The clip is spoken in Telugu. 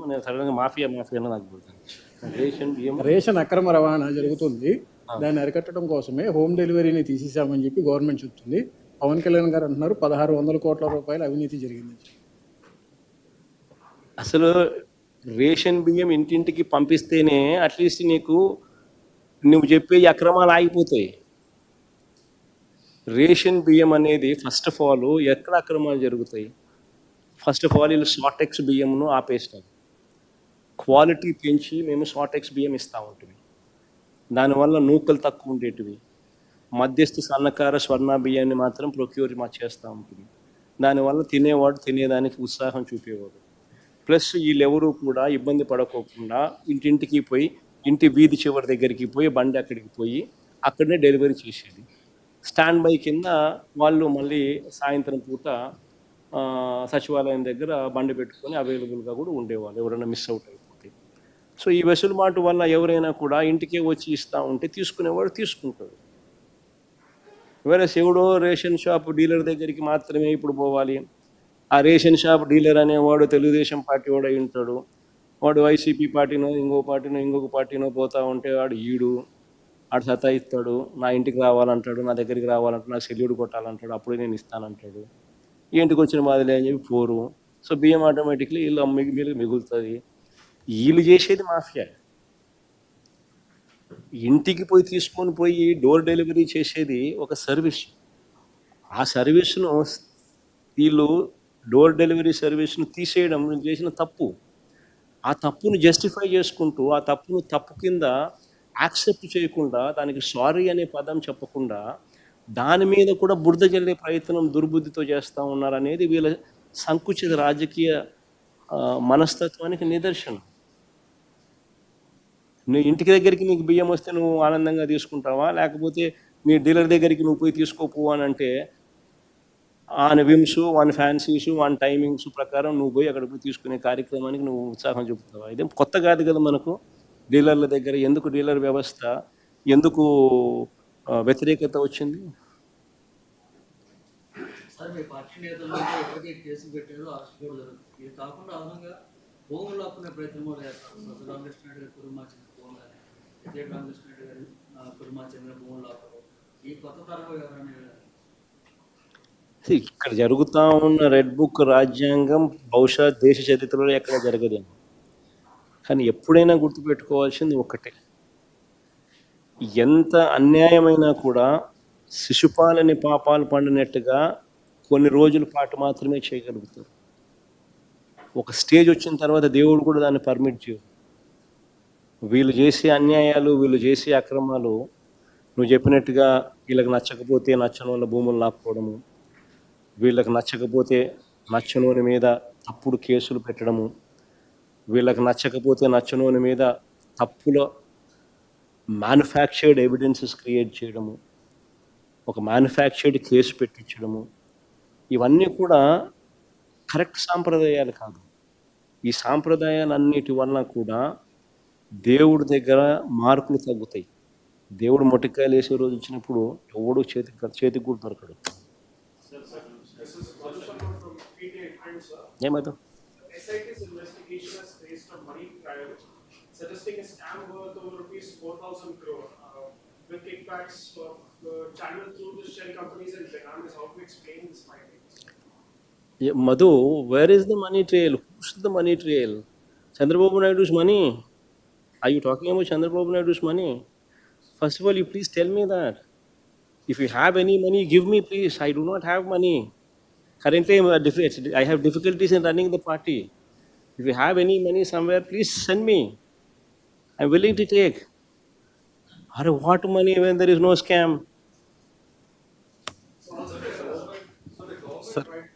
ఏమో నేను సడన్గా మాఫియా మాఫియా అని నాకు రేషన్ బియ్యం. రేషన్ అక్రమ రవాణా జరుగుతుంది. దాన్ని అరికట్టడం కోసమే హోమ్ డెలివరీని తీసేసామని చెప్పి గవర్నమెంట్ చెప్తుంది. పవన్ కళ్యాణ్ గారు అంటున్నారు పదహారు వందల కోట్ల రూపాయల అవినీతి జరిగింది. అసలు రేషన్ బియ్యం ఇంటింటికి పంపిస్తేనే అట్లీస్ట్ నీకు నువ్వు చెప్పే అక్రమాలు ఆగిపోతాయి. రేషన్ బియ్యం అనేది ఫస్ట్ ఆఫ్ ఆల్ ఎక్కడ అక్రమాలు జరుగుతాయి? ఫస్ట్ ఆఫ్ ఆల్ వీళ్ళు షార్టెక్స్ బియ్యంను ఆపేస్తారు క్వాలిటీ పెంచి మేము షార్టెక్స్ బియ్యం ఇస్తూ ఉంటుంది దానివల్ల నూకలు తక్కువ ఉండేటివి. మధ్యస్థ సన్నకార స్వర్ణ బియ్యాన్ని మాత్రం ప్రొక్యూర్ మా చేస్తూ ఉంటుంది దానివల్ల తినేవాడు తినేదానికి ఉత్సాహం చూపేవాడు. ప్లస్ వీళ్ళెవరూ కూడా ఇబ్బంది పడకోకుండా ఇంటింటికి పోయి ఇంటి వీధి చివరి దగ్గరికి పోయి బండి అక్కడికి పోయి అక్కడనే డెలివరీ చేసేది. స్టాండ్ బై కింద వాళ్ళు మళ్ళీ సాయంత్రం పూట సచివాలయం దగ్గర బండి పెట్టుకొని అవైలబుల్గా కూడా ఉండేవాళ్ళు. ఎవరైనా మిస్ అవుట్ అయితే. సో ఈ వెసులుబాటు వల్ల ఎవరైనా కూడా ఇంటికే వచ్చి ఇస్తూ ఉంటే తీసుకునేవాడు తీసుకుంటాడు. వేరే ఎవడో రేషన్ షాప్ డీలర్ దగ్గరికి మాత్రమే ఇప్పుడు పోవాలి. ఆ రేషన్ షాప్ డీలర్ అనేవాడు తెలుగుదేశం పార్టీ వాడు అయి ఉంటాడు. వాడు వైసీపీ పార్టీనో ఇంకో పార్టీనో ఇంకొక పార్టీనో పోతా ఉంటే వాడు ఈడు. ఆడు సతాయిస్తాడు నా ఇంటికి రావాలంటాడు నా దగ్గరికి రావాలంటాడు నాకు సెల్యూడ్ కొట్టాలంటాడు అప్పుడే నేను ఇస్తానంటాడు. ఇంటికి వచ్చిన మాదిలే అని చెప్పి పోరు. సో బియ్యం ఆటోమేటిక్లీ వీళ్ళు మిగి మిగులుతుంది. వీళ్ళు చేసేది మాఫియా. ఇంటికి పోయి తీసుకొని పోయి డోర్ డెలివరీ చేసేది ఒక సర్వీస్. ఆ సర్వీస్ను వీళ్ళు డోర్ డెలివరీ సర్వీస్ను తీసేయడం చేసిన తప్పు. ఆ తప్పును జస్టిఫై చేసుకుంటూ ఆ తప్పును తప్పు కింద యాక్సెప్ట్ చేయకుండా దానికి సారీ అనే పదం చెప్పకుండా దాని మీద కూడా బురద జల్లే ప్రయత్నం దుర్బుద్ధితో చేస్తూ ఉన్నారనేది వీళ్ళ సంకుచిత రాజకీయ మనస్తత్వానికి నిదర్శనం. నువ్వు ఇంటికి దగ్గరికి నీకు బియ్యం వస్తే నువ్వు ఆనందంగా తీసుకుంటావా? లేకపోతే మీ డీలర్ దగ్గరికి నువ్వు పోయి తీసుకోపో అని అంటే ఆయన విమ్స్ వాని ఫ్యాన్సీస్ వాని టైమింగ్స్ ప్రకారం నువ్వు పోయి అక్కడ పోయి తీసుకునే కార్యక్రమానికి నువ్వు ఉత్సాహం చూపుతావా? ఇదేం కొత్త కాదు కదా మనకు. డీలర్ల దగ్గర ఎందుకు డీలర్ వ్యవస్థ ఎందుకు వ్యతిరేకత వచ్చింది? సార్ మీ పార్టీ నేతల మీద అరెస్ట్ కూడా జరుగుతుంది. ఇది కాకుండా అదనంగా భూములు లాక్కునే ప్రయత్నం కూడా చేస్తారు రామకృష్ణ రెడ్డి గారు కురుమార్చిన భూములు కానీ విజయ రామకృష్ణ రెడ్డి గారు కురుమార్చిన భూములు లాక్కడం ఈ కొత్త తరహా ఎవరైనా ఇక్కడ జరుగుతూ ఉన్న రెడ్ బుక్ రాజ్యాంగం బహుశా దేశ చరిత్రలో ఎక్కడ జరగదేమో కానీ ఎప్పుడైనా గుర్తుపెట్టుకోవాల్సింది ఒకటే. ఎంత అన్యాయమైనా కూడా శిశుపాలని పాపాలు పండినట్టుగా కొన్ని రోజుల పాటు మాత్రమే చేయగలుగుతారు. ఒక స్టేజ్ వచ్చిన తర్వాత దేవుడు కూడా దాన్ని పర్మిట్ చేయడు. వీళ్ళు చేసే అన్యాయాలు వీళ్ళు చేసే అక్రమాలు నువ్వు చెప్పినట్టుగా వీళ్ళకి నచ్చకపోతే నచ్చని వాళ్ళ భూములు లాక్కోవడము వీళ్ళకి నచ్చకపోతే నచ్చనోని మీద తప్పుడు కేసులు పెట్టడము వీళ్ళకి నచ్చకపోతే నచ్చనోని మీద తప్పుల మ్యానుఫ్యాక్చర్డ్ ఎవిడెన్సెస్ క్రియేట్ చేయడము ఒక మ్యానుఫ్యాక్చర్డ్ కేసు పెట్టించడము ఇవన్నీ కూడా కరెక్ట్ సాంప్రదాయాలు కాదు. ఈ సాంప్రదాయాలన్నిటి వలన కూడా దేవుడి దగ్గర మార్కులు తగ్గుతాయి. దేవుడు మొట్టికాయలు వేసే రోజు వచ్చినప్పుడు ఎవడు చేతి చేతికి కూడా దొరకడు. ఏమవుతుంది Yeah, Madhu, where is the money trail? Who's the money trail? Chandrababu Naidu's money. Are you talking about Chandrababu Naidu's money? First of all, you please tell me that. If you have any money, give me please. I do not have money. Currently, I have difficulties in running the party. If you have any money somewhere, please send me. I'm willing to take. Are what money when there is no scam? So the government tried